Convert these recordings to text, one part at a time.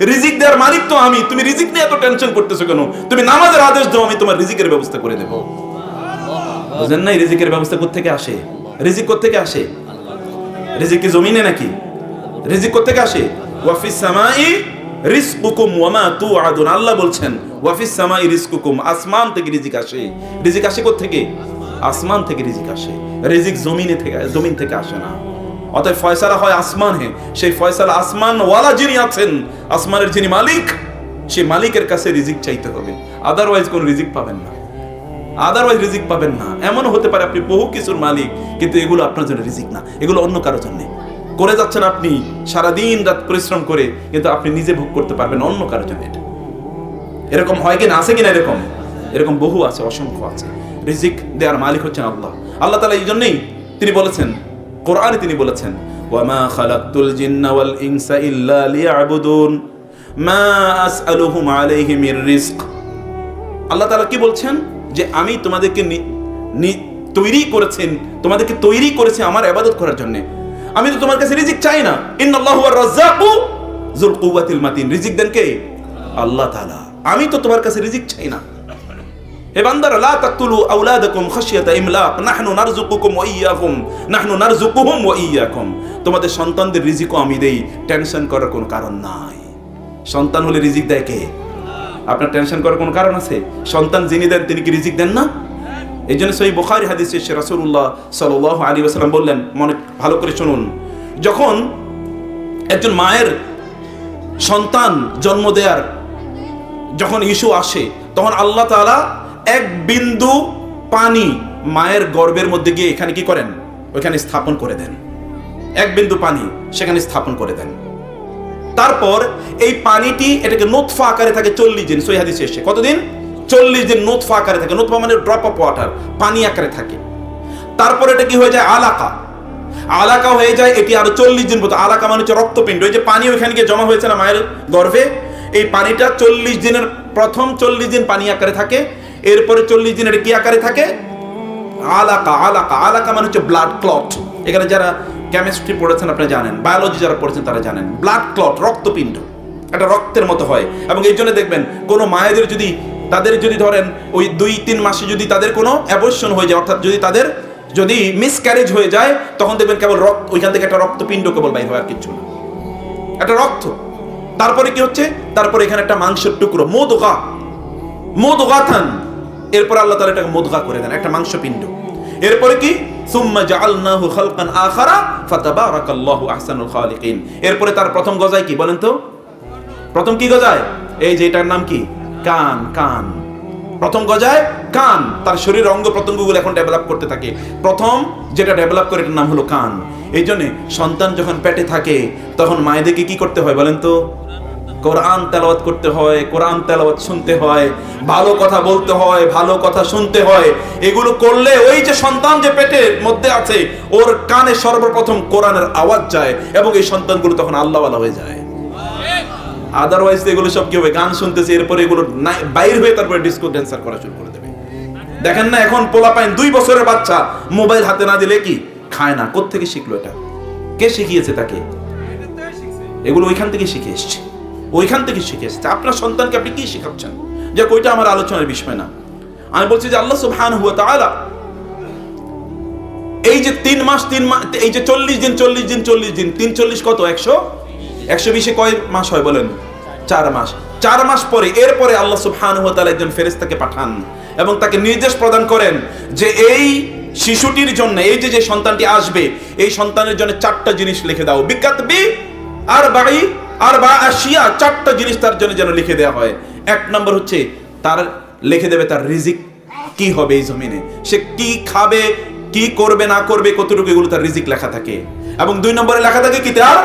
রিজিক দেওয়ার মালিক তো আমি। তুমি রিজিক নিয়ে এত টেনশন করতেছো কেন? তুমি নামাজের আদেশ দাও, আমি তোমার রিজিকের ব্যবস্থা করে দেবো। বুঝলেন না এই রিজিকের ব্যবস্থা কোথেকে আসে? রিজিক কোথেকে আসে? রিজিক কি জমিনে নাকি? রিজিক কোথেকে আসে? ওয়াফিস সামাই রিজকুকুম ওয়ামা তুআদুন। আল্লাহ বলছেন ওয়াফিস সামাই রিজকুকুম। আসমান থেকে রিজিক আসে। রিজিক আসে কোত্থেকে? আসমান থেকে রিজিক আসে। রিজিক জমিনে থেকে জমিন থেকে আসে না। অতএব ফয়সালা হয় আসমানে সেই ফয়সালা আসমান ওয়ালা যিনি আছেন, আসমানের যিনি মালিক, সেই মালিকের কাছে রিজিক চাইতে হবে। আদারওয়াইজ কোন রিজিক পাবেন না। আদারওয়াইজ রিজিক পাবেন না। এমনও হতে পারে আপনি বহু কিছুর মালিক, কিন্তু এগুলো আপনার জন্য রিজিক না। এগুলো অন্য কারোর জন্য। করে যাচ্ছেন আপনি সারাদিন রাত পরিশ্রম করে, কিন্তু আপনি নিজে ভোগ করতে পারবেন অন্য কারোর জন্য। এটা এরকম হয় কিনা আছে কিনা এরকম? এরকম বহু আছে, অসংখ্য আছে। রিজিক দেওয়ার মালিক হচ্ছেন আল্লাহ। আল্লাহ তালা এই জন্যই তিনি বলেছেন কোরআনে তিনি বলেছেন, ওয়ামা খালাকতুল জিন্না ওয়াল ইনসা ইল্লা লিয়াবুদুন। মা আসআলুহুম আলাইহি মির রিজক। আল্লাহ তাআলা কি বলছেন? যে আমি তোমাদেরকে তৈরি করেছেন তোমাদেরকে তৈরি করেছে আমার ইবাদত করার জন্য। আমি তো তোমার কাছে রিজিক চাই না। ইন্নাল্লাহু আর রাজ্জাকু যুল কুওয়াতিল মাতিন। রিজিক দেন কে? আল্লাহ তাআলা। আমি তো তোমার কাছে রিজিক চাই না। হে বান্দারা, লা তাকতুলু আওলাদাকুম খাশিয়াতা ইমলাক, নাহনু নারযুকুকুম ওয়া ইয়্যাকুম নাহনু নারযুকুহুম ওয়া ইয়্যাকুম তোমাদের সন্তানদের রিজিকও আমি দেই, টেনশন করার কোনো কারণ নাই। সন্তান হলে রিজিক দেয় কে? আপনার টেনশন করার কোনো কারণ আছে? সন্তান যিনি দেন, তিনি কি রিজিক দেন না? এই জন্য সেই বোখারি হাদিসে সে রাসূলুল্লাহ সাল্লাল্লাহু আলাইহি ওয়াসাল্লাম বললেন, মনে, ভালো করে শুনুন। যখন একজন মায়ের সন্তান জন্ম দেয়ার যখন ইস্যু আসে, তখন আল্লাহ তাআলা এক বিন্দু পানি মায়ের গর্ভের মধ্যে গিয়ে এখানে কি করেন? ওইখানে স্থাপন করে দেন। এক বিন্দু পানি সেখানে স্থাপন করে দেন। তারপর এই পানিটি এটাকে নোৎফা আকারে থাকে চল্লিশ দিন সই শেষে। কতদিন? চল্লিশ দিন নোৎফা আকারে থাকে। নোৎফা মানে ড্রপ অফ ওয়াটার পানি আকারে থাকে। তারপর এটা কি হয়ে যায়? আলাকা। আলাকা হয়ে যায়, এটি আরও চল্লিশ দিন মতো আলাকা মানে হচ্ছে রক্তপিণ্ড। ওই যে পানি ওইখানে গিয়ে জমা হয়েছে না মায়ের গর্ভে? এই পানিটা চল্লিশ দিনের, প্রথম চল্লিশ দিন পানি আকারে থাকে। এরপরে চল্লিশ দিনের কি আকারে থাকে? আলাকা আলাকা আলাকা মানে হচ্ছে ব্লাড ক্লট এখানে যারা কেমিস্ট্রি পড়েছেন আপনারা জানেন বায়োলজি যারা পড়েছেন তারা জানেন। ব্লাড ক্লট রক্তপিণ্ড, এটা রক্তের মতো হয়। এবং এই জন্য দেখবেন, কোনো মায়েদের যদি, তাদের যদি ধরেন, ওই দুই, তিন মাসে যদি তাদের কোনো অ্যাবর্শন হয়ে যায়, অর্থাৎ যদি তাদের যদি মিসক্যারেজ হয়ে যায়, তখন দেখবেন কেবল রক্ত, ওইখান থেকে একটা রক্তপিণ্ড কেবল বাইর হয় আর না। একটা রক্ত। তারপরে কি হচ্ছে? তারপরে এখানে একটা মাংসের টুকরো, মোদগা। মোদগাথান। এরপর আল্লাহ তাআলা এটাকে মোদগা করে দেন, একটা মাংসপিণ্ড। এরপরে কি? সুম্মা জাআলনাহু খালকান আখারা ফাতাবারাকাল্লাহু আহসানুল খালিকিন। এরপরে তার প্রথম গজায় কি বলেন তো? প্রথম কি গজায়? এই যে এটার নাম কি? কান কান। প্রথম গজায় কান। তার শরীর অঙ্গ প্রত্যঙ্গগুলো এখন ডেভেলপ করতে থাকে। প্রথম যেটা ডেভেলপ করে এটার নাম হলো কান। এই জন্যে সন্তান যখন পেটে থাকে, তখন মায়েদেরকে কি করতে হয় বলেন তো? কোরআন তেলাওয়াত করতে হয়, কোরআন তেলাওয়াত শুনতে হয়, ভালো কথা বলতে হয়, ভালো কথা শুনতে হয়, এগুলো করলে ওই যে সন্তান যে পেটের মধ্যে আছে, ওর কানে সর্বপ্রথম কোরআনের আওয়াজ যায় এবং এই সন্তানগুলো তখন আল্লাহওয়ালা হয়ে যায়। আদারওয়াইজ এগুলো সব কি হবে? গান শুনতেছে, এরপরে এগুলো বাইর হয়ে তারপরে ডিস্কো ড্যান্সার করা শুরু করে দেবে। দেখেন না, এখন পোলা পাইন দুই বছরের বাচ্চা মোবাইল হাতে না দিলে কি? খায় না। কোত্থেকে শিখলো এটা? কে শিখিয়েছে তাকে? এগুলো ওইখান থেকে শিখে এসছে। ওইখান থেকে শিখে এসেছে আপনার সন্তানকে আপনি কি শেখাচ্ছেন? যে ওইটা আমার আলোচনার বিষয় না। আমি বলছি যে আল্লাহ সুবহান হুয়া তাআলা এই যে তিন মাস তিন মাস এই যে চল্লিশ দিন চল্লিশ দিন চল্লিশ দিন, তিন চল্লিশ কত? একশো? একশো বিশে কয় মাস হয় বলেন? চার মাস। চার মাস পরে, এরপরে আল্লাহ সুবহান হুয়া তাআলা একজন ফেরেশতাকে পাঠান এবং তাকে নির্দেশ প্রদান করেন যে এই শিশুটির জন্য, এই যে যে সন্তানটি আসবে, এই সন্তানের জন্য চারটা জিনিস লিখে দাও। বিজ্ঞাত বি আর বাড়ি আর বা আসিয়া চারটা জিনিস তার জন্য যেন লিখে দেওয়া হয়। এক নম্বর হচ্ছে তার লিখে দেবে তার রিজিক। কি হবে এই জমিনে? সে কি খাবে, কি করবে, না করবে, কতটুকু এগুলো তার রিজিক লেখা থাকে। এবং দুই নম্বরে লেখা থাকে কি তার?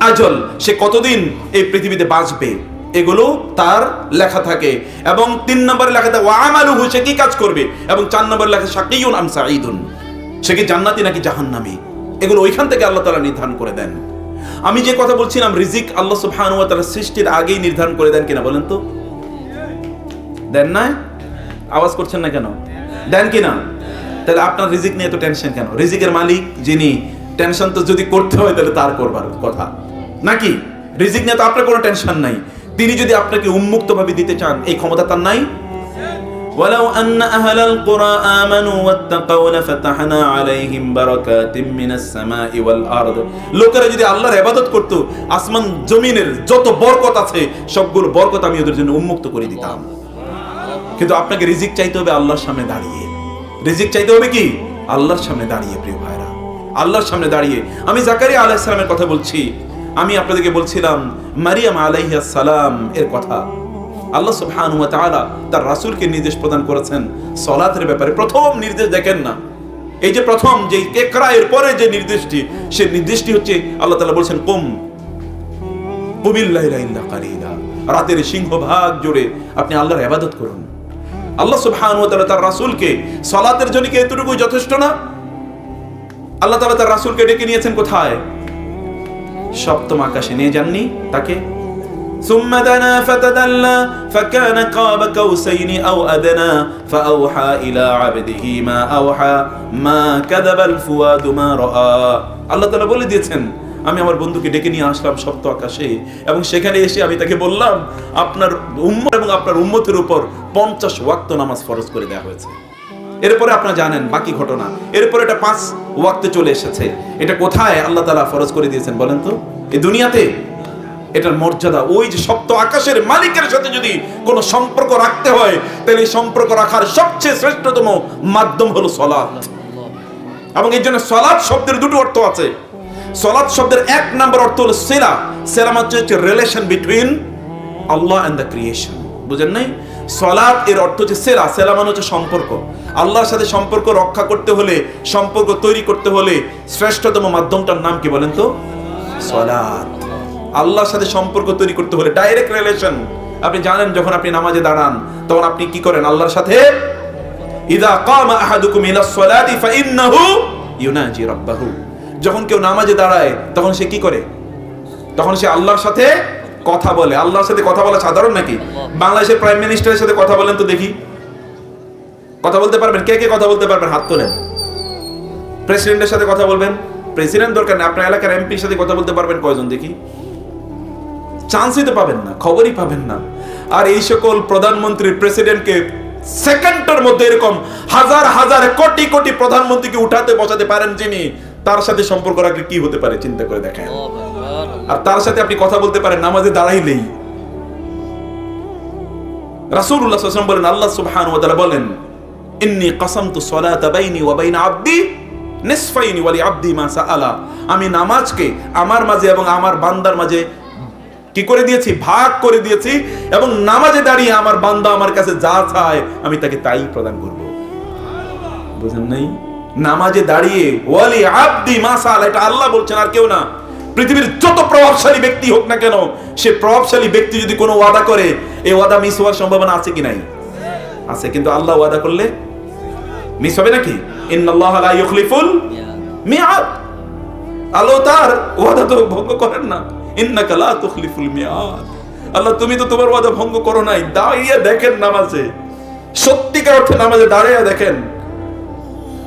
আজল। সে কতদিন এই পৃথিবীতে বাঁচবে? এগুলো তার লেখা থাকে। এবং তিন নম্বরে লেখা থাকে ওয়ামালুহু সে কি কাজ করবে? এবং চার নম্বরে লেখা শাকিউন আম সাঈদুন সে কি জান্নাতি নাকি জাহান্নামী? এগুলো ওইখান থেকে আল্লাহ তাআলা নির্ধারণ করে দেন। আমি যে কথা বলছিলাম, রিজিক আল্লাহ সুবহানাহু ওয়া তাআলা সৃষ্টির আগেই নির্ধারণ করে দেন কিনা বলেন তো? দেন না আওয়াজ করছেন না কেন? দেন কি না তাহলে আপনার রিজিক নিয়ে তো টেনশন কেন? রিজিকের মালিক যিনি টেনশন তো যদি করতে হয় তাহলে তার করবার কথা। নাকি? রিজিক নিয়ে তো আপনার কোনো টেনশন নাই। তিনি যদি আপনাকে উন্মুক্ত ভাবে দিতে চান, এই ক্ষমতা তার নাই? ولو أن أهل القرى آمنوا واتقوا لفتحنا عليهم بركات من السماء والأرض লোকেরা যদি আল্লাহর ইবাদত করত আসমান জমিনের যত বরকত আছে সবগুলো বরকত আমি ওদের জন্য উন্মুক্ত করে দিতাম কিন্তু আপনাকে রিজিক চাইতে হবে আল্লাহর সামনে দাঁড়িয়ে রিজিক চাইতে হবে কি আল্লাহর সামনে দাঁড়িয়ে প্রিয় ভাইরা আল্লাহর সামনে দাঁড়িয়ে আমি জাকারিয়া আলাইহিস সালামের কথা বলছি আমি আপনাদেরকে বলছিলাম মারিয়াম আলাইহিস সালাম এর কথা আল্লাহ সুবহানাহু ওয়া তাআলা তার রাসূলকে নির্দেশ প্রদান করেছেন। সলাতের ব্যাপারে প্রথম নির্দেশ দেখেন না। এই যে প্রথম যে ইকরা এর পরে যে নির্দেশটি, সে নির্দেশটি হচ্ছে আল্লাহ তাআলা বলছেন, কুম কুমিল্লাইলা ইল্লা কালিলা। রাতের সিংহভাগ জুড়ে আপনি আল্লাহর ইবাদত করুন। আল্লাহ তাআলা তার রাসূলকে সালাতের জন্য কি এতটুকু যথেষ্ট না? আল্লাহ তাআলা তার রাসূলকে ডেকে নিয়েছেন কোথায়? সপ্তম আকাশে। নিয়ে যাননি তাকে? ثم دنا فتدلى فكان قاب قوسين أو أدنى فأوحى إلى عبده ما أوحى ما كذب الفؤاد ما رأى আল্লাহ তাআলা বলে দিয়েছেন আমি আমার বন্ধুকে ডেকে নিয়ে আসলাম সপ্ত আকাশে এবং সেখানে এসে আমি তাকে বললাম আপনার উম্মত এবং আপনার উম্মতের উপর পঞ্চাশ ওয়াক্ত নামাজ ফরজ করে দেওয়া হয়েছে এরপরে আপনারা জানেন বাকি ঘটনা এরপরে এটা পাঁচ ওয়াক্তে চলে এসেছে এটা কোথায় আল্লাহ তাআলা ফরজ করে দিয়েছেন বলেন তো এই দুনিয়াতে এটার মর্যাদা। ওই যে সপ্ত আকাশের মালিকের সাথে যদি কোনো সম্পর্ক রাখতে হয়, তাহলে এই সম্পর্ক রাখার সবচেয়ে শ্রেষ্ঠতম মাধ্যম হলো সলাৎ। এবং এই জন্য সলাৎ শব্দের দুটো অর্থ আছে। সলাৎ শব্দের এক নম্বর অর্থ হলো সেরা সেরা মানে হচ্ছে relation between Allah and the creation বুঝেন নাই? সলাৎ এর অর্থ হচ্ছে সেরা সেরা মানে হচ্ছে সম্পর্ক। আল্লাহর সাথে সম্পর্ক রক্ষা করতে হলে, সম্পর্ক তৈরি করতে হলে শ্রেষ্ঠতম মাধ্যমটার নাম কি বলেন তো? সলাৎ। আল্লাহর সাথে সম্পর্ক তৈরি করতে হলে ডাইরেক্ট রিলেশন আপনি জানেন যখন আপনি নামাজে দাঁড়ান, তখন আপনি কি করেন? আল্লাহর সাথে ইদা কামা আহাদুকুম ইলা সলাতি ফাইন্নাহু ইউনাজি রাব্বাহু। যখন কেউ নামাজে দাঁড়ায়, তখন সে কি করে? তখন সে আল্লাহর সাথে কথা বলে। আল্লাহর সাথে কথা বলা সাধারণ নাকি? বাংলাদেশের প্রাইম মিনিস্টারের সাথে কথা বলেন তো দেখি। কথা বলতে পারবেন? কে কে কথা বলতে পারবেন? হাত তোলেন। প্রেসিডেন্টের সাথে কথা বলবেন? প্রেসিডেন্ট দরকার নেই। আপনার এলাকার এমপির সাথে কথা বলতে পারবেন কয়জন দেখি? চান্সই তো পাবেন না খবরই পাবেন না। আর এই সকল প্রধানমন্ত্রী প্রেসিডেন্টকে সেকেন্ডের মধ্যে এরকম হাজার হাজার কোটি কোটি প্রধানমন্ত্রীকে উঠাতে বসাতে পারেন যিনি তার সাথে সম্পর্ক রাখলে কি হতে পারে চিন্তা করে দেখেন। আর তার সাথে আপনি কথা বলতে পারেন নামাজে দাঁড়াইলেই। রাসূলুল্লাহ সাল্লাল্লাহু আলাইহি বলেন আল্লাহ সুবহানাহু ওয়া তাআলা বলেন ইন্নী কাসামতু সলাতা বাইনি ওয়া বাইনা আবদি নিসফাইনি ওয়ালি আবদি মা সাআলা। আমি নামাজকে আমার মাঝে এবং আমার বান্দার মাঝে কি করে দিয়েছি? ভাগ করে দিয়েছি এবং নামাজে দাঁড়িয়ে আমার বান্দা আমার কাছে যা চায়, আমি তাকে তাই প্রদান করব। বুঝেন নাই? নামাজে দাঁড়িয়ে, ওয়ালি আবদি মাসাল এটা আল্লাহ বলছেন আর কেউ না। পৃথিবীর যত প্রভাবশালী ব্যক্তি হোক না কেন, সে প্রভাবশালী ব্যক্তি যদি কোনো ওয়াদা করে এই ওয়াদা মিস হওয়ার সম্ভাবনা আছে কি নাই? আছে, কিন্তু আল্লাহ ওয়াদা করলে মিস হবে নাকি? ইন্নাল্লাহ লা ইউখলিফুল মিয়াদ আল্লাহ তার ওয়াদা তো ভঙ্গ করেন না। ইন্নাকা লা তুখলিফুল মিয়াদ আল্লাহ তুমি তো তোমার ওয়াদা ভঙ্গ করো নাই দাঁড়িয়ে দেখেন নামাজে সত্যিকার অর্থে নামাজে দাঁড়িয়ে দেখেন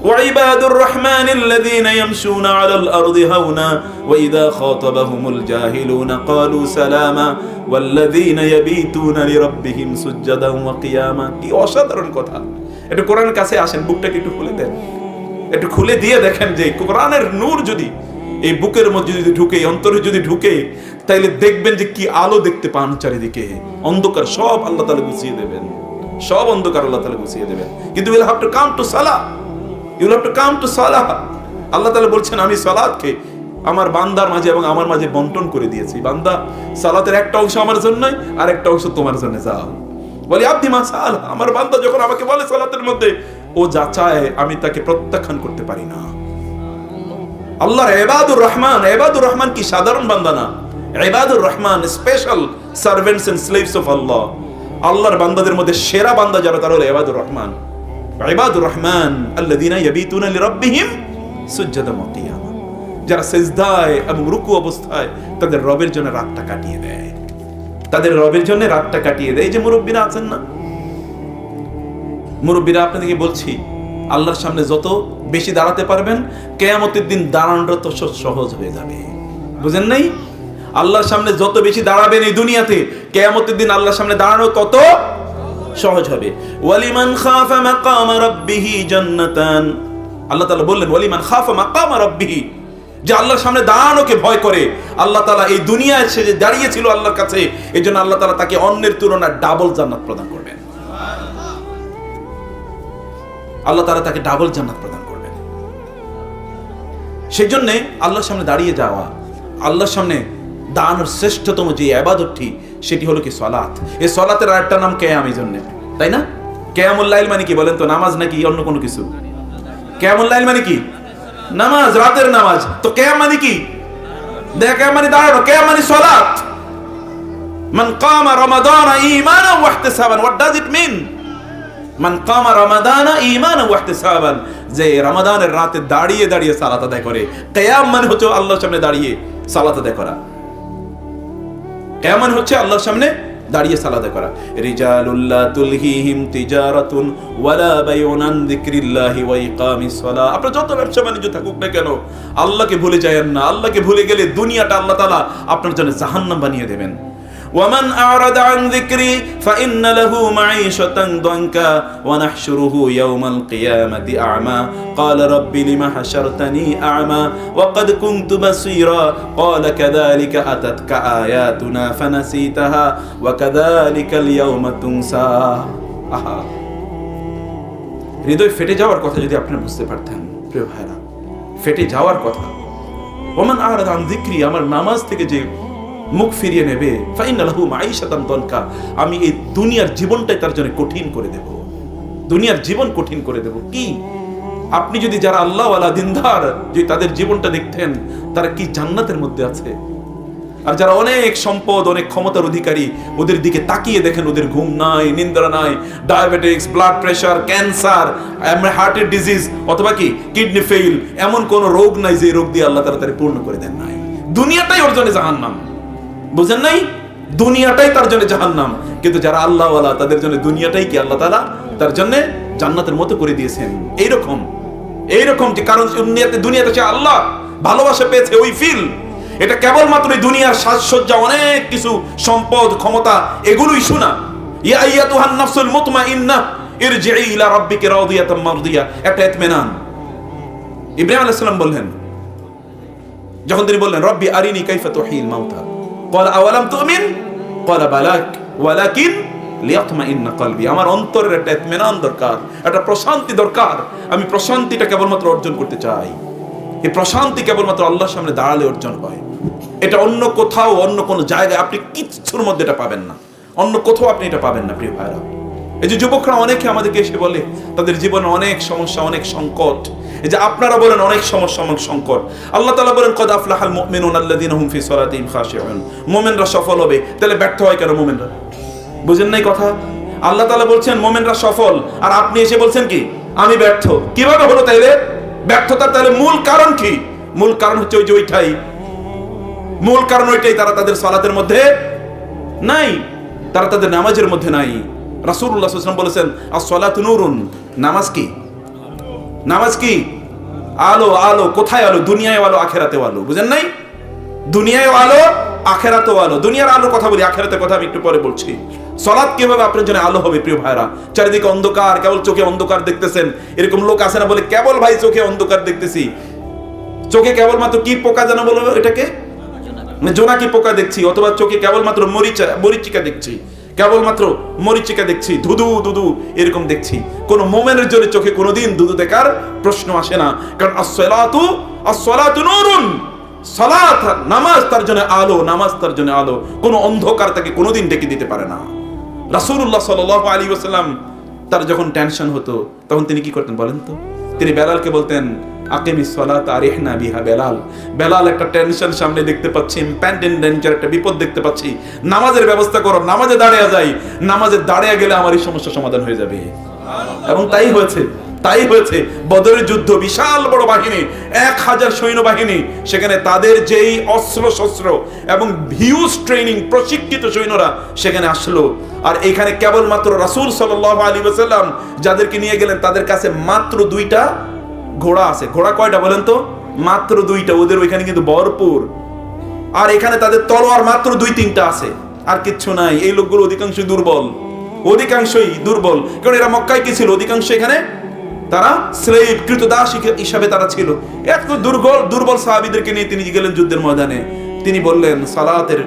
وعباد الرحمن الذين يمشون على الأرض هونا وإذا خاطبهم الجاهلون قالوا سلاما والذين يبيتون لربهم سجدا وقياما কি অসাধারণ কথা একটু কোরআনের কাছে আসেন বুকটাকে একটু খুলে দেন একটু খুলে দিয়ে দেখেন যে কোরআনের নূর যদি এই বুকের মধ্যে যদি ঢুকে অন্তরে যদি ঢুকে, তাইলে দেখবেন যে কি আলো দেখতে পান চারিদিকে। অন্ধকার সব আল্লাহ তাআলা গুছিয়ে দেবেন। সব অন্ধকার আল্লাহ তাআলা গুছিয়ে দেবেন। কিন্তু will have to come to salah you have to come to salah আল্লাহ তাআলা বলছেন, আমি সালাতকে আমার বান্দার মাঝে এবং আমার মাঝে বন্টন করে দিয়েছি। বান্দা, সালাতের একটা অংশ আমার জন্য আর একটা অংশ তোমার জন্য যাও। বলি আব্দি মা সাল আমার বান্দা যখন আমাকে বলে সালাতের মধ্যে, ও যা চায়, আমি তাকে প্রত্যাখ্যান করতে পারি না। আল্লাহর এবাদুর রহমান এবাদুর রহমান কি সাধারণ বান্দা না? এবাদুর Rahman special servants and slaves of Allah আল্লাহর বান্দাদের মধ্যে সেরা বান্দা যারা, তারা হলো এবাদুর রহমান। ইবাদুর রহমান, আল্লাযীনা ইয়াবিতুনা লিরাব্বিহিম সুজদাম ওয়া কিয়ামা। যারা সিজদায় এবং রুকু অবস্থায় তাদের রবের জন্য রাতটা কাটিয়ে দেয়। তাদের রবের জন্য রাতটা কাটিয়ে দেয়। এই যে মুরব্বীরা আছেন না? মুরব্বীরা আপনাদেরকে বলছি আল্লাহর সামনে যত বেশি দাঁড়াতে পারবেন, কেয়ামতের দিন দাঁড়ানোটা তো সহজ হয়ে যাবে। বুঝেন নাই? আল্লাহর সামনে যত বেশি দাঁড়াবেন এই দুনিয়াতে, কেয়ামতের দিন আল্লাহর সামনে দাঁড়ানো তত সহজ হবে। ওয়ালিমান খাফা মাকামা রাব্বিহি জান্নাতান। আল্লাহ তাআলা বললেন, ওয়ালিমান খাফা মাকামা রাব্বিহি। যে আল্লাহর সামনে দাঁড়ানোকে ভয় করে। আল্লাহ তাআলা এই দুনিয়ায় সে যে দাঁড়িয়েছিল আল্লাহর কাছে এই জন্য আল্লাহ তাআলা তাকে অন্যের তুলনায় ডাবল জান্নাত প্রদান করবেন আল্লাহ তাআলা তাকে ডাবল জান্নাত প্রদান করবেন। সেই জন্যে আল্লাহর সামনে দাঁড়িয়ে যাওয়া, আল্লাহর সামনে দাঁড়ানোর শ্রেষ্ঠতম যে আবাদতটি সেটি হলো কি সলাৎ। এই সলাতের আরেকটা নাম কেয়াম এই জন্য তাই না? কেয়ামুল্লাইল মানে কি বলেন তো, নামাজ নাকি অন্য কোনো কিছু? কেয়ামুল্লাইল মানে কি? নামাজ, রাতের নামাজ। তো কেয়াম মানে কি? দেখ মানে দাঁড়ানো, কেয়াম মানে সলাৎ। মান কামা রমাদানা ঈমানান ওয়া ইহতিসাবান হোয়াট ডাজ ইট মিন মান কামা রমাদানা ঈমানান ওয়া ইহতিসাবান যে রমাদানের রাতে দাঁড়িয়ে দাঁড়িয়ে সালাত আদায় করে মানে হচ্ছে আল্লাহর সামনে দাঁড়িয়ে সালাত আদায় করা। মানে হচ্ছে আল্লাহর সামনে দাঁড়িয়ে করা। রিজালুল্লাহ তুলহিহিম তিজারাতুন ওয়ালা বাইউন আন ওয়া ইকামিস সালাহ। আপনার যত ব্যবসা বাণিজ্য থাকুক না কেন, আল্লাহকে ভুলে যায়েন না। আল্লাহকে ভুলে গেলে দুনিয়াটা আল্লাহ তাআলা আপনার জন্য জাহান্নাম বানিয়ে দেবেন। ومن أعرض عن ذكري فإن له معيشة ضنكا ونحشره يوم القيامة أعمى قال رب لم حشرتني أعمى وقد كنت بصيرا قال كذلك أتتك آياتنا فنسيتها وكذلك اليوم تنسى আহা হৃদয় ফেটে যাওয়ার কথা যদি আপনারা বুঝতে পারতেন প্রিয় ভাইরা ফেটে যাওয়ার কথা ওমান আরাদ আন যিকরি আমার নামাজ থেকে যে মুখ ফিরিয়ে নেবে। আমি এই দুনিয়ার জীবনটাই তার জন্য কঠিন করে দেব। দুনিয়ার জীবন কঠিন করে দেব। কি? আপনি যদি যারা আল্লাহ দিনদার, যদি তাদের জীবনটা দেখতেন, তারা কি জান্নাতের মধ্যে আছে? আর যারা অনেক সম্পদ, অনেক ক্ষমতার অধিকারী, ওদের দিকে তাকিয়ে দেখেন, ওদের ঘুম নাই, নিন্দ্রা নাই, ডায়াবেটিক্স, ব্লাড প্রেশার, ক্যান্সার হার্টের ডিজিজ, অথবা কি, কিডনি ফেইল, এমন কোন রোগ নাই যে রোগ দিয়ে আল্লাহ তাড়াতাড়ি পূর্ণ করে দেন নাই। দুনিয়াটাই ওর জন্য জাহান্নাম। বুঝেন নাই? দুনিয়াটাই তার জন্য জাহান্নাম। কিন্তু যারা আল্লাহ তাদের জন্য দুনিয়াটাই কি আল্লাহ তাআলা তার জন্য জান্নাতের মতো করে দিয়েছেন? এইরকম। এইরকম যে কারণ দুনিয়াতে দুনিয়াতে সে আল্লাহ ভালোবাসা পেয়েছে, ওই ফিল এটা কেবলমাত্র এই দুনিয়ার সাজসজ্জা, অনেক কিছু, সম্পদ, ক্ষমতা, এগুলোই শোনা। ইয়া আইয়াতুহান নাফসুল মুতমাইন্না ইরজিই ইলা রাব্বিকা রাদিয়াতাম মারদিয়া। একটা ইতমিনান। ইব্রাহিম আলাইহিস সালাম বললেন, যখন তিনি বললেন, রব্বি আরিনি কাইফা তুহিল মাউতা। কল আওয়ালাম তুমিন কল বালাক ওয়ালাকিন আমার অন্তরের একটা এতমেনান দরকার, একটা প্রশান্তি দরকার। আমি প্রশান্তিটা কেবলমাত্র অর্জন করতে চাই। এই প্রশান্তি কেবলমাত্র আল্লাহর সামনে দাঁড়ালে অর্জন হয়। এটা অন্য কোথাও, অন্য কোনো জায়গায় আপনি কিচ্ছুর মধ্যে এটা পাবেন না। অন্য কোথাও আপনি এটা পাবেন না, প্রিয় ভাইরা। এই যে যুবকরা অনেকে আমাদেরকে এসে বলে, তাদের জীবনে অনেক সমস্যা, অনেক সংকট। এই যে আপনারা বলেন অনেক সমস্যা সংকট। আল্লাহ তাআলা বলেন, কদ আফলাহাল মুমিনুন আল্লাযীনা হুম ফি খাশিউন। মুমিনরা সফল হবে। তাহলে ব্যর্থ হয় কেন মোমেনরা? বুঝেন নাই কথা? আল্লাহ তালা বলছেন, মোমেনরা সফল। আর আপনি এসে বলছেন কি? আমি ব্যর্থ। কীভাবে হলো তাইলে? ব্যর্থতার তাহলে মূল কারণ কি? মূল কারণ হচ্ছে ওই যে ওইটাই। মূল কারণ ওইটাই, তারা তাদের সালাতের মধ্যে নাই। তারা তাদের নামাজের মধ্যে নাই। সাল্লাল্লাহু বলেছেন as-সালাতু নূরুন। নামাজ কি? নামাজ কি? আলো আলো, কোথায় আলো? দুনিয়ায় আলো, আখেরাতেও আলো। বুঝেন নাই? দুনিয়ায় আলো, আখেরাতেও আলো। দুনিয়ার আলোর কথা বলি, আখেরাতের কথা আমি একটু পরে বলছি। সলাৎ কীভাবে আপনার জন্য আলো হবে, প্রিয় ভাইরা চারিদিকে অন্ধকার, কেবল চোখে অন্ধকার দেখতেছেন। এরকম লোক আসে না বলে, কেবল ভাই চোখে অন্ধকার দেখতেছি। চোখে কেবলমাত্র কি পোকা জানা বলো এটাকে? মানে জোনাকি পোকা দেখছি, অথবা চোখে কেবলমাত্র মরিচা মরিচিকা দেখছি। কেবলমাত্র মরিচিকা দেখছি, ধুধু ধুধু, এরকম দেখছি। কোন মোমেনের জন্য চোখে কোনোদিন ধুধু দেখার প্রশ্ন আসে না। কারণ আসসালাতু আসসালাতু নূরুন। সালাত, নামাজ তার জন্য আলো, নামাজ তার জন্য আলো। কোন অন্ধকার তাকে কোনোদিন ডেকে দিতে পারে না। রাসূলুল্লাহ সাল্লাল্লাহু আলাইহি ওয়াসাল্লাম তার যখন টেনশন হতো, তখন তিনি কি করতেন বলেন তো? তিনি বেলালকে বলতেন আকিমিস সালাত আরিহনা বিহা বেলাল। বেলাল একটা টেনশন সামনে দেখতে পাচ্ছি ডেঞ্জার একটা বিপদ দেখতে পাচ্ছি। নামাজের ব্যবস্থা করো, নামাজে দাঁড়িয়ে যাই। নামাজে দাঁড়িয়ে গেলে আমার এই সমস্যা সমাধান হয়ে যাবে। এবং তাই হয়েছে তাই হয়েছে, বদরের যুদ্ধ, বিশাল বড় বাহিনী, এক হাজার সৈন্যবাহিনী, সেখানে তাদের যেই অস্ত্র শস্ত্র এবং ভিউজ ট্রেনিং প্রশিক্ষিত সৈন্যরা সেখানে আসলো। আর এখানে কেবলমাত্র রাসূল সাল্লাল্লাহু আলাইহি ওয়াসাল্লাম যাদেরকে নিয়ে গেলেন, তাদের কাছে মাত্র দুইটা ঘোড়া আছে। ঘোড়া কয়টা বলেন তো? মাত্র দুইটা। ওদের ওইখানে কিন্তু ভরপুর। আর এখানে তাদের তলোয়ার মাত্র দুই তিনটা আছে। আর কিচ্ছু নাই। এই লোকগুলো অধিকাংশই দুর্বল। অধিকাংশই দুর্বল। কারণ এরা মক্কায় কি ছিল? অধিকাংশ এখানে তারা স্লেভ কৃতদাস হিসাবে তারা ছিল। এত দুর্বল দুর্বল সাহাবিদেরকে নিয়ে তিনি গেলেন যুদ্ধের ময়দানে। তিনি বললেন, সালাতের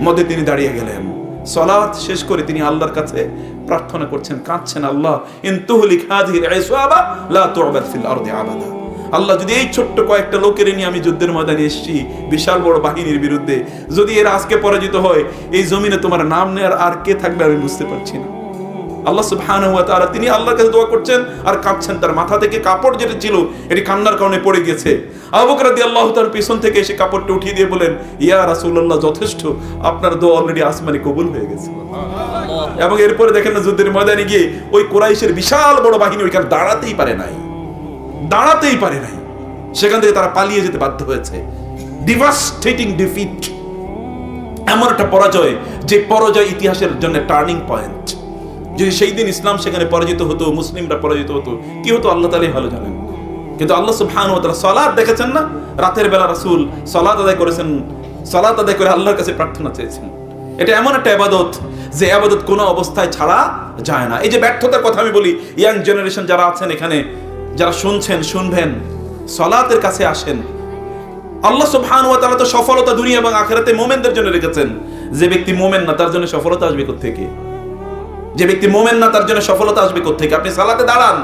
মধ্যে তিনি দাঁড়িয়ে গেলেন। সলাৎ শেষ করে তিনি আল্লাহর কাছে প্রার্থনা করছেন, কাঁদছেন, আল্লাহ ইনতুহলিক হাযিহিল ইসওয়াবা লা তু'বাদ ফিল আরদি আবাদা। আল্লাহ, যদি এই ছোট্ট কয়েকটা লোকের নিয়ে আমি যুদ্ধের ময়দানে এসেছি, বিশাল বড় বাহিনীর বিরুদ্ধে, যদি এরা আজকে পরাজিত হয়, এই জমিনে তোমার নাম নেয়ার আর কে থাকবে আমি বুঝতে পারছি না। আল্লাহ সুবহানাহু ওয়া তাআলা তিনি আল্লাহর কাছে দোয়া করছেন আর কাঁদছেন তার মাথা থেকে কাপড় যেটা ছিল এটি কান্নার কারণে পড়ে গেছে। আবু বকর রাদিয়াল্লাহু তাআলা পিছন থেকে এসে কাপড়টা উঠিয়ে দিয়ে বলেন ইয়া রাসূলুল্লাহ যথেষ্ট। আপনার দোয়া অলরেডি আসমানে কবুল হয়ে গেছে। এবং এরপরে দেখেন না যুদ্ধের ময়দানে গিয়ে ওই কোরাইশের বিশাল বড় বাহিনী ওইখানে দাঁড়াতেই পারে নাই। দাঁড়াতেই পারে নাই। সেখান থেকে তারা পালিয়ে যেতে বাধ্য হয়েছে। ডিভাস্টেটিং ডিফিট এমন একটা পরাজয় যে পরাজয় ইতিহাসের জন্য টার্নিং পয়েন্ট যদি সেই দিন ইসলাম সেখানে পরাজিত হতো, মুসলিমরা পরাজিত হতো। কি হতো? আল্লাহ তালাই ভালো জানেন। কিন্তু আল্লাহ সুবহান ও সলাদ দেখেছেন না? রাতের বেলা রাসূল সলাত আদায় করেছেন, সলাত আদায় করে আল্লাহর কাছে প্রার্থনা চেয়েছেন। এটা এমন একটা আবাদত যে আবাদত কোনো অবস্থায় ছাড়া যায় না। এই যে ব্যর্থতার কথা আমি বলি, ইয়াং জেনারেশন যারা আছেন এখানে, যারা শুনছেন, শুনবেন, সলাতের কাছে আসেন। আল্লাহ সুবহান ওয়া তাআলা তো সফলতা দুনিয়া এবং আখিরাতে মুমিনদের জন্য রেখেছেন। যে ব্যক্তি মুমিন না, তার জন্য সফলতা আসবে থেকে যে ব্যক্তি মোমেন না, তার জন্য সফলতা আসবে কোথেকে আপনি সালাতে দাঁড়ান।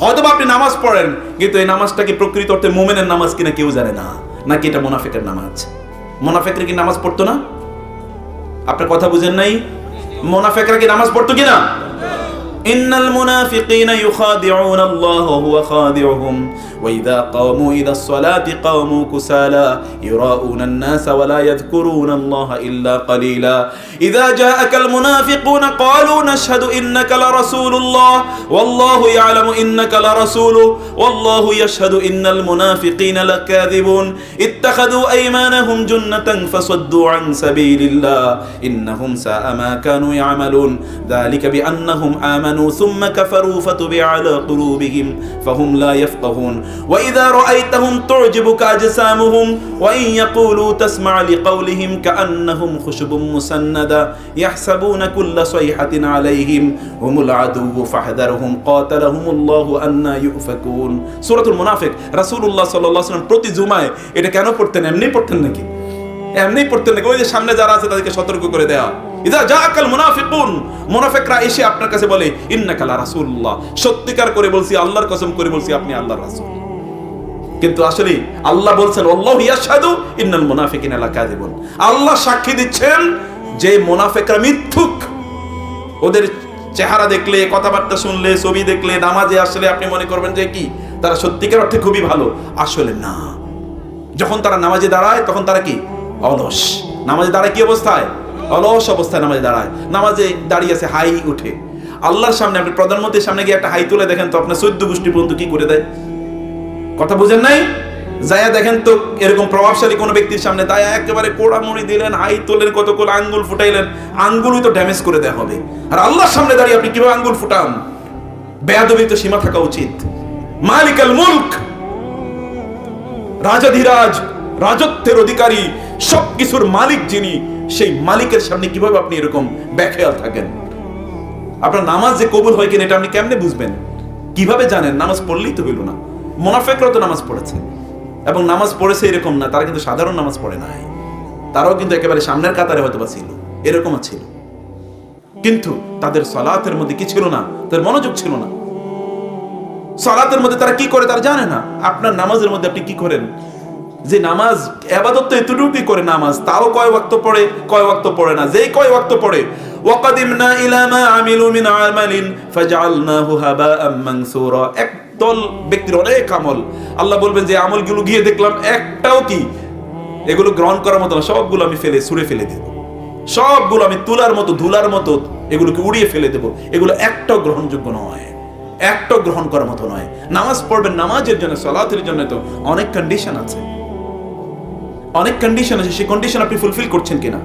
হয়তো আপনি নামাজ পড়েন, কিন্তু এই নামাজটা কি প্রকৃত অর্থে মোমেনের নামাজ কিনা কেউ জানে না? নাকি এটা মোনাফেকের নামাজ? মোনাফেকরা কি নামাজ পড়তো না? আপনার কথা বুঝেন নাই? মোনাফেকরা কি নামাজ পড়তো কিনা? إن المنافقين يخادعون الله وهو خادعهم. وإذا قاموا إلى الصلاة قاموا كسالى. يراءون الناس ولا يذكرون الله إلا قليلا. إذا جاءك المنافقون قالوا نشهد إنك لرسول الله. والله يعلم إنك لرسوله. والله يشهد إن المنافقين لكاذبون. اتخذوا أيمانهم جنة فصدوا عن سبيل الله. إنهم ساء ما كانوا يعملون. ذلك بأنهم آمنوا ثم كفروا فتبع على قلوبهم فهم لا يفقهون وإذا رأيتهم تعجبك أجسامهم وإن يقولوا تسمع لقولهم كأنهم خشب مسندة يحسبون كل صيحة عليهم هم العدو فاحذرهم قاتلهم الله أنا يؤفكون سورة المنافق رسول الله صلى الله عليه وسلم প্রতি জুমায় এটা কেন পড়তেন এমনি পড়তেন নাকি এমনি পড়তেন নাকি ওই যে সামনে যারা আছে তাদেরকে সতর্ক করে দেয়া ইদা মুনাফিকুন। মুনাফিকরা এসে আপনার কাছে বলে রাসূলুল্লাহ। সত্যিকার করে বলছি, আল্লাহর কসম করে বলছি, আপনি আল্লাহর রাসূল। কিন্তু আসলে আল্লাহ বলছেন, আল্লাহ ইয়াশহাদু ইন্নাল মুনাফিকিনা লাকাযিবুন। আল্লাহ সাক্ষী দিচ্ছেন যে মুনাফিকরা মিথ্যুক। ওদের চেহারা দেখলে, কথাবার্তা শুনলে, ছবি দেখলে, নামাজে আসলে আপনি মনে করবেন যে কি? তারা সত্যিকার অর্থে খুবই ভালো। আসলে না। যখন তারা নামাজে দাঁড়ায়, তখন তারা কি? অলস। নামাজে দাঁড়ায় কি অবস্থায়? অলস অবস্থায় নামাজে দাঁড়ায়। নামাজে দাঁড়িয়ে আছে, হাই উঠে। আল্লাহর সামনে, আপনি প্রধানমন্ত্রীর সামনে গিয়ে একটা হাই তুলে দেখেন তো আপনার চোদ্দ গোষ্ঠী পর্যন্ত কি করে দেয়? কথা বুঝেন নাই? যায়া দেখেন তো এরকম প্রভাবশালী কোনো ব্যক্তির সামনে দায়া একেবারে কোড়ামুড়ি দিলেন, হাই তোলেন, কত কোল আঙ্গুল ফুটাইলেন, আঙ্গুলই তো ড্যামেজ করে দেওয়া হবে। আর আল্লাহর সামনে দাঁড়িয়ে আপনি কীভাবে আঙ্গুল ফুটান? বেয়াদবি তো সীমা থাকা উচিত। মালিকাল মুলক, রাজাধিরাজ, রাজত্বের অধিকারী, সবকিছুর মালিক যিনি সেই মালিকের সামনে কীভাবে আপনি এরকম ব্যাখেয়াল থাকেন? আপনার নামাজ যে কবুল হয় কিনা এটা আপনি কেমনে বুঝবেন? কীভাবে জানেন? নামাজ পড়লেই তো হইল না। মোনাফেকরা তো নামাজ পড়েছে। এবং নামাজ পড়েছে এরকম না, তারা কিন্তু সাধারণ নামাজ পড়ে নাই। তারাও কিন্তু একেবারে সামনের কাতারে হয়তো বা ছিল। এরকমও ছিল। কিন্তু তাদের সলাতের মধ্যে কি ছিল না? তাদের মনোযোগ ছিল না। সলাতের মধ্যে তারা কি করে তারা জানে না। আপনার নামাজের মধ্যে আপনি কি করেন? যে নামাজ আবাদত তো এতটুকুই করে নামাজ, তাও কয় ওয়াক্ত পড়ে, কয় ওয়াক্ত পড়ে না, যেই কয় ওয়াক্ত পড়ে। ওয়াকাদিমনা ইলা মা আমিলু মিন আমালিন ফাজআলনাহু হাবাআম মানসুরা। একদল ব্যক্তির অনেক আমল। আল্লাহ বলবেন যে আমলগুলো গিয়ে দেখলাম, একটাও কি? এগুলো গ্রহণ করার মতো না, সবগুলো আমি ফেলে, ছুঁড়ে ফেলে দেব। সবগুলো আমি তুলার মতো, ধুলার মতো এগুলোকে উড়িয়ে ফেলে দেব। এগুলো একটাও গ্রহণযোগ্য নয়। একটাও গ্রহণ করার মতো নয়। নামাজ পড়বেন, নামাজের জন্য, সলাতের জন্য তো অনেক কন্ডিশন আছে। অনেক কন্ডিশন আছে, সেই কন্ডিশন আপনি ফুলফিল করছেন কিনা?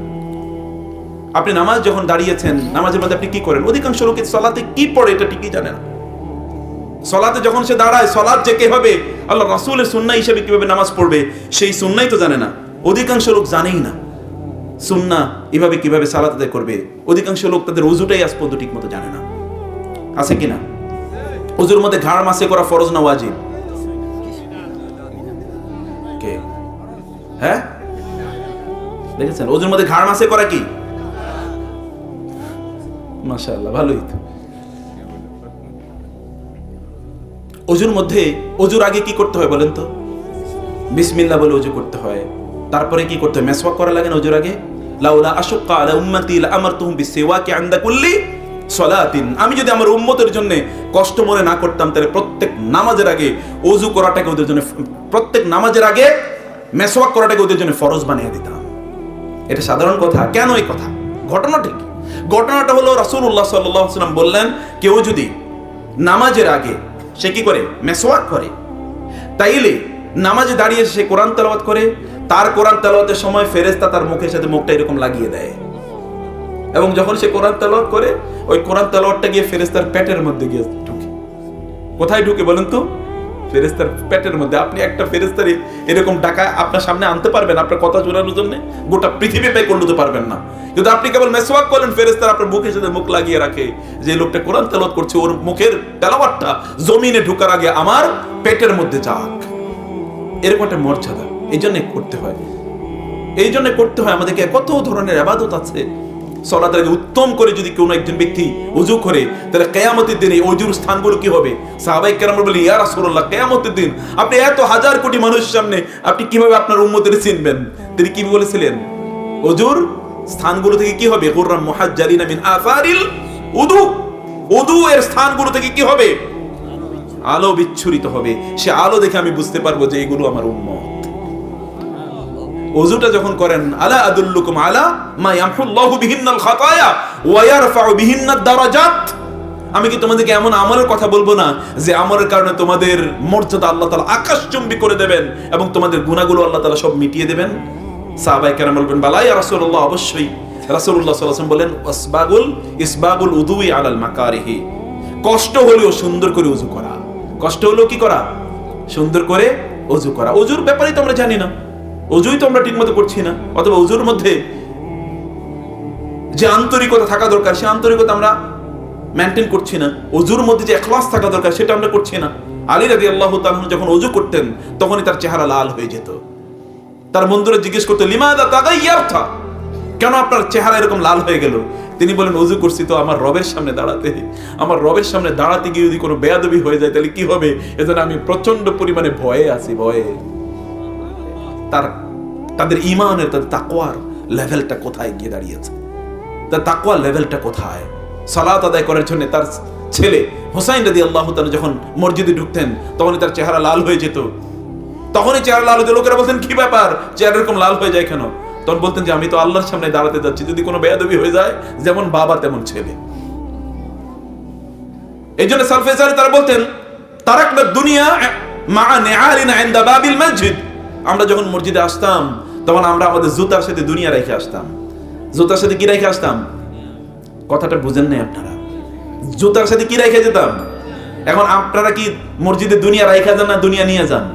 আপনি নামাজ যখন দাঁড়িয়েছেন, নামাজের মধ্যে আপনি কি করেন? অধিকাংশ লোকে সলাতে কি পড়ে এটা ঠিকই জানে না। সলাতে যখন সে দাঁড়ায় সলাদ যে কে হবে আল্লাহ রাসূলের সুন্নাহ হিসেবে কীভাবে নামাজ পড়বে, সেই সুন্নাই তো জানে না। অধিকাংশ লোক জানেই না। সুন্না এভাবে কীভাবে সালাত আদায় করবে, অধিকাংশ লোক তাদের অজুটাই আজ পর্যন্ত ঠিক মতো জানে না। আছে কিনা? অজুর মধ্যে ঘাড় মাসে করা ফরজ না ওয়াজিব? হ্যাঁ? দেখেছেন? অজুর মধ্যে ঘাড় মাসে করা কি? মাশাআল্লাহ, ভালোই তো। অজুর মধ্যে অজুর আগে কি করতে হয় বলেন তো? বিসমিল্লাহ বলে অজু করতে হয়। তারপরে কি করতে হয়? মেসওয়াক করা লাগে না অজুর আগে? লাউলা আশুক্কা আলা উম্মতি লা আমারতুহুম বিসিওয়াকি আনদা কুল্লি সলাতিন। আমি যদি আমার উম্মতের জন্য কষ্ট মনে না করতাম, তাহলে প্রত্যেক নামাজের আগে অজু করাটাকে ওদের জন্য প্রত্যেক নামাজের আগে মেসওয়াক করাটাকে ওদের জন্য ফরজ বানিয়ে দিতাম। এটা সাধারণ কথা। কেন এই কথা? ঘটনাটা কি ঘটনাটা হলো আলাইহি ওয়াসাল্লাম বললেন, কেউ যদি নামাজের আগে সে কি করে? মেসওয়াক করে। তাইলে নামাজে দাঁড়িয়ে সে কোরআন তেলাওয়াত করে, তার কোরআন তেলাওয়াতের সময় ফেরেশতা তার মুখের সাথে মুখটা এরকম লাগিয়ে দেয়। এবং যখন সে কোরআন তেলাওয়াত করে, ওই কোরআন তেলাওয়াতটা গিয়ে ফেরেস্তার পেটের মধ্যে গিয়ে ঢুকে। কোথায় ঢুকে বলেন তো? ফেরেস্তার পেটের মধ্যে। আপনি একটা ফেরেস্তার এরকম টাকা আপনার সামনে আনতে পারবেন, আপনার কথা জোরানোর জন্য গোটা পৃথিবী পে করতে পারবেন না। কিন্তু আপনি কেবল মেসওয়াক করলেন ফেরেস্তার আপনার মুখের সাথে মুখ লাগিয়ে রাখে। যে লোকটা কোরআন তেলাওয়াত করছে, ওর মুখের তেলাওয়াতটা জমিনে ঢুকার আগে আমার পেটের মধ্যে যাক। এরকম একটা মর্যাদা, এই জন্য করতে হয়। এই জন্য করতে হয়। আমাদেরকে কত ধরনের আবাদত আছে সলাতের উত্তম করে যদি কোনো একজন ব্যক্তি অজু করে, তাহলে কেয়ামতের দিন এই অজুর স্থানগুলো কি হবে? সাহাবাই কেরাম বলি ইয়া রাসূলুল্লাহ, কেয়ামতের দিন আপনি এত হাজার কোটি মানুষের সামনে আপনি কীভাবে আপনার উম্মতের চিনবেন? তিনি কি বলেছিলেন? অজুর স্থানগুলো থেকে কি হবে? গুররাম মুহাজ্জালিনা মিন আসারিল উদু। উদু এর স্থানগুলো থেকে কি হবে? আলো বিচ্ছুরিত হবে। সে আলো দেখে আমি বুঝতে পারব যে এগুলো আমার উম্মত। ওযুটা যখন করেন, আলা আদুল্লুকুম আলা মা ইয়ামহুল্লাহু বিহিন্নাল খাতায়া ওয়া ইয়ারফাউ বিহিন্নাদ দারাজাত? আমি কি তোমাদেরকে এমন আমলের কথা বলব না যে আমলের কারণে তোমাদের মর্যাদা আল্লাহ তাআলা আকাশচুম্বী করে দেবেন এবং তোমাদের গুনাহগুলো আল্লাহ তাআলা সব মিটিয়ে দেবেন? সাহাবায়ে কেরাম বলবেন, বালা ইয়া রাসূলুল্লাহ, অবশ্যই। আলাইহি ওয়াসাল্লাম বলেন ইসবাগুল ইসবাগুল উদুই আলাল মাকারিহি। কষ্ট হলেও সুন্দর করে উজু করা। কষ্ট হলেও কি করা? সুন্দর করে অজু করা। অজুর ব্যাপারে তো আমরা জানি না। অজুই তো আমরা ঠিকমতো করছি না, অথবা অজুর মধ্যে যে আন্তরিকতা থাকা দরকার, সে আন্তরিকতা আমরা মেনটেন করছি না, অজুর মধ্যে যে এখলাস থাকা দরকার, সেটা আমরা করছি না। আলী রাদি আল্লাহ যখন অজু করতেন, তখনই তার চেহারা লাল হয়ে যেত। তার বন্ধুরা জিজ্ঞেস করতো, লিমাদা তাগাই ইয়ার্থা কেন আপনার চেহারা এরকম লাল হয়ে গেল? তিনি বলেন অজু করছি তো আমার রবের সামনে দাঁড়াতে। আমার রবের সামনে দাঁড়াতে গিয়ে যদি কোনো বেয়াদবি হয়ে যায়, তাহলে কি হবে? এজন্য আমি প্রচণ্ড পরিমাণে ভয়ে আছি, ভয়ে। তার, তাদের ইমানের, তাদের তাকওয়ার লেভেলটা কোথায় গিয়ে দাঁড়িয়েছে? তার তাকওয়ার লেভেলটা কোথায়? সালাত আদায় করার জন্য তার ছেলে হোসাইন রাদি আল্লাহ যখন মসজিদে ঢুকতেন, তখনই তার চেহারা লাল হয়ে যেত। তখনই চেহারা লাল হয়ে। লোকেরা বলতেন, কি ব্যাপার? চেহারা এরকম লাল হয়ে যায় কেন? তখন বলতেন যে, আমি তো আল্লাহর সামনে দাঁড়াতে যাচ্ছি। যদি কোনো বেয়াদবি হয়ে যায়, যেমন বাবা, তেমন ছেলে। এই জন্য সালফেসারি তারা বলতেন, তারাকনা দুনিয়া মা নেআলিনা ইনদা বাবিল মসজিদ। আমরা যখন মসজিদে আসতাম, তখন আমরা আমাদের জুতার সাথে দুনিয়া রেখে আসতাম। জুতার সাথে কি রেখে আসতাম? কথাটা বুঝেন নাই আপনারা। জুতার সাথে কি রেখে যেতাম? এখন আপনারা কি মসজিদে দুনিয়া রেখে যান না দুনিয়া নিয়ে যান?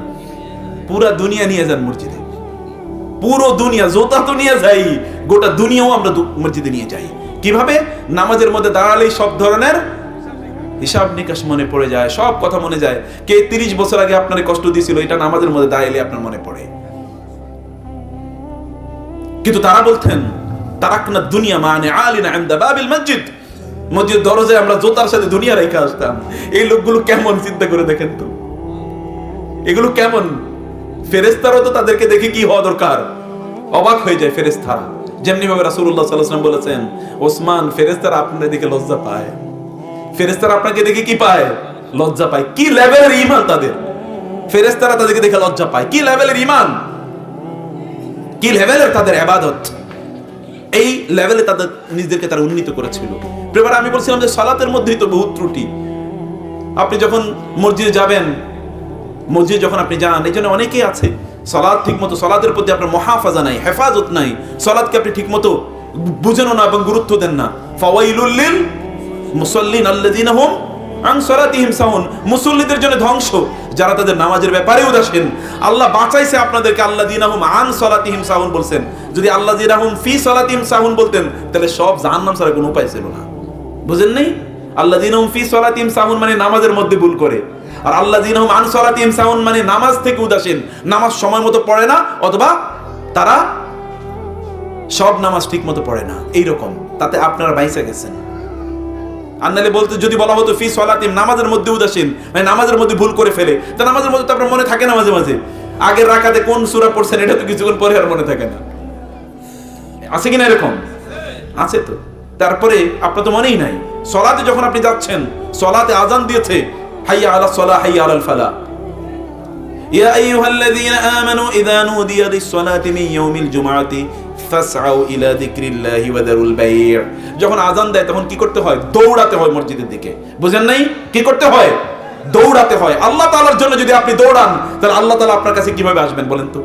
পুরা দুনিয়া নিয়ে যান মসজিদে। পুরো দুনিয়া, জোতা তো নিয়ে যাই, গোটা দুনিয়াও আমরা মসজিদে নিয়ে যাই। কীভাবে? নামাজের মধ্যে দাঁড়ালেই সব ধরনের হিসাব নিকাশ মনে পড়ে যায়, সব কথা মনে যায়। কে তিরিশ বছর আগে আপনার কষ্ট দিয়েছিল, এটা নামাজের মধ্যে দাঁড়াইলে আপনার মনে পড়ে। কিন্তু তারা বলতেন, তারাকনা দুনিয়া মানে আলিনা ইনদা বাবিল মসজিদ। মসজিদ দরজায় আমরা জোতার সাথে দুনিয়া রেখে আসতাম। এই লোকগুলো কেমন, চিন্তা করে দেখেন তো। এগুলো কেমন? ফেরেস্তারও তো তাদেরকে দেখে কি হওয়া দরকার? অবাক হয়ে যায় ফেরেস্তারা যেমনি ভাবে আলাইহি ওয়াসাল্লাম বলেছেন, ওসমান ফেরেস্তারা আপনাদের দিকে লজ্জা পায়। ফেরেস্তারা আপনাকে দেখে কি পায়? লজ্জা পায়। কি লেভেলের ঈমান তাদের? ফেরেস্তারা তাদেরকে দেখে লজ্জা পায়। কি লেভেলের ঈমান? কি লেভেলের তাদের ইবাদত এই লেভেলে তাদের নিজেদেরকে তারা উন্নীত করেছিল। এবার আমি বলছিলাম যে সালাতের মধ্যেই তো বহুত ত্রুটি। আপনি যখন মসজিদে যাবেন, মসজিদে যখন আপনি যান, এই জন্য অনেকেই আছে সলাদ ঠিক মতো সলাদের প্রতি আপনার মহাফাজা নাই, হেফাজত নাই। সলাদকে আপনি ঠিক মতো বুঝেনও না এবং গুরুত্ব দেন না। ফাওয়াইলুল্লিল মুসল্লিন আল্লাযীনা হুম মুসল্লিদের জন্য ধ্বংস, যারা তাদের নামাজের ব্যাপারে উদাসীন। আল্লাহ বাঁচাইছে আপনাদেরকে আল্লাহ আন সলাতিহিম বলছেন। যদি আল্লাহ ফি বলতেন, তাহলে সব ছাড়া কোনো উপায় ছিল না। বুঝেন আল্লাহ ফি মানে নামাজের মধ্যে ভুল করে। আর আল্লাহ দিনাহুম আন মানে নামাজ থেকে উদাসীন। নামাজ সময় মতো পড়ে না, অথবা তারা সব নামাজ ঠিক মতো পড়ে না। এইরকম, তাতে আপনারা বাইসে গেছেন। আর নাহলে বলতে যদি বলা হতো, ফি সলাতিম, নামাজের মধ্যে উদাসীন। মানে নামাজের মধ্যে ভুল করে ফেলে। তা নামাজের মধ্যে তো আপনার মনে থাকে না মাঝে মাঝে? আগের রাখাতে কোন সুরা পড়ছেন, এটা তো কিছুক্ষণ পরে আর মনে থাকে না। আছে কিনা এরকম? আছে তো। তারপরে আপনার তো মনেই নাই। সলাতে যখন আপনি যাচ্ছেন, সলাতে আজান দিয়েছে, হাইয়া আলা সলা, হাইয়া আলাল ফালা। يا أيها الذين آمنوا إذا نودي للصلاة من يوم الجمعة فاسعوا إلى ذكر الله وذروا البيع যখন আজান দেয় তখন কি করতে হয় দৌড়াতে হয় মসজিদের দিকে বুঝেন নাই কি করতে হয় দৌড়াতে হয় আল্লাহ তাআলার জন্য যদি আপনি দৌড়ান তাহলে আল্লাহ তাআলা আপনার কাছে কিভাবে আসবেন বলেন তো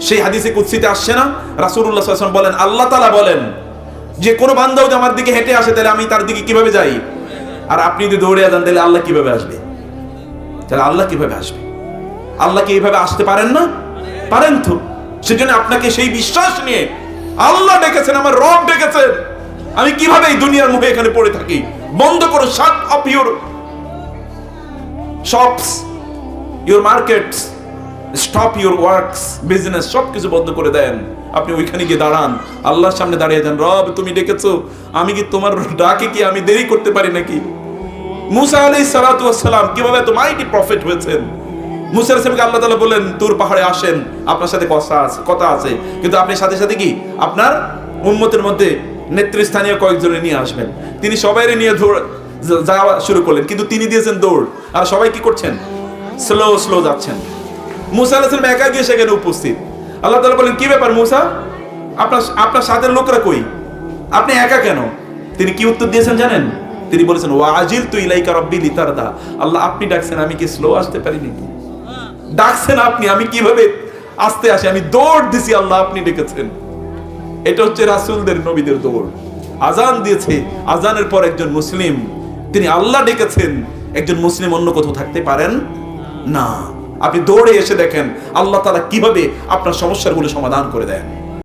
সেই হাদিসে কুদসিতে আসছে না রাসূলুল্লাহ সাল্লাল্লাহু আলাইহি ওয়াসাল্লাম বলেন আল্লাহ তাআলা বলেন যে কোন বান্দাও যদি আমার দিকে হেঁটে আসে তাহলে আমি তার দিকে কিভাবে যাই আর আপনি যদি দৌড়ে যান তাহলে আল্লাহ কিভাবে আসবে তাহলে আল্লাহ কিভাবে আসবে আল্লাহ কি এইভাবে আসতে পারেন না? পারেন তো। সেজন্য আপনাকে সেই বিশ্বাস নিয়ে আল্লাহ ডেকেছেন, আমার রব ডেকেছেন। আমি কীভাবে এই দুনিয়ার মুখে এখানে পড়ে থাকি? বন্ধ করো shut off your shops your markets stop your works business সব কিছু বন্ধ করে দেন। আপনি ওইখানে গিয়ে দাঁড়ান। আল্লাহর সামনে দাঁড়িয়ে যান রব, তুমি ডেকেছো, আমি কি তোমার ডাকে কি আমি দেরি করতে পারি নাকি? মুসা আলাইহিস সালাতু ওয়াস সালাম কীভাবে এত মাইটি প্রফেট হয়েছেন? মুসা আলাইহিসসালামকে আল্লাহ তাআলা বলেন তুর পাহাড়ে আসেন, আপনার সাথে কথা আছে কথা আছে। কিন্তু আপনি সাথে সাথে কি? আপনার উম্মতের মধ্যে নেতৃস্থানীয় কয়েকজনে নিয়ে আসবেন। তিনি সবাইরে নিয়ে দৌড় যাওয়া শুরু করলেন। কিন্তু তিনি দিয়েছেন দৌড়। আর সবাই কি করছেন? স্লো স্লো যাচ্ছেন। মুসা একা গিয়ে সেখানে উপস্থিত। আল্লাহ তাআলা বলেন কি ব্যাপার মুসা? আপনার আপনার সাথের লোকরা কই? আপনি একা কেন? তিনি কি উত্তর দিয়েছেন জানেন? তিনি বলেছেন ওয়াজিল তু ইলাইকা রব্বি লিতারদা। আল্লাহ আপনি ডাকছেন, আমি কি স্লো আসতে পারি নাকি? ডাকছেন আপনি, আমি কীভাবে আসতে আসি? আমি দৌড় দিছি, আল্লাহ আপনি ডেকেছেন। এটা হচ্ছে রাসুলদের, নবীদের দৌড়। আজান দিয়েছে। আজানের পর একজন মুসলিম, তিনি আল্লাহ ডেকেছেন, একজন মুসলিম অন্য কোথাও থাকতে পারেন না। আপনি দৌড়ে এসে দেখেন, আল্লাহ তারা কীভাবে আপনার সমস্যাগুলো সমাধান করে দেন।